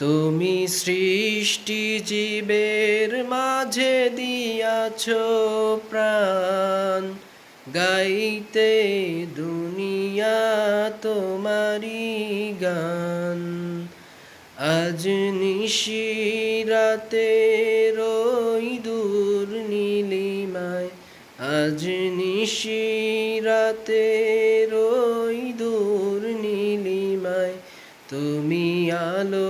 তুমি সৃষ্টি জীবের মাঝে দিয়াছ প্রাণ। গাইতে দুনিয়া তোমারি গান। আজ নিশিরাতে রই দূর নীলিমায়, আজ নিশিরাতে রই দূর নীলিমায়, তুমি আলো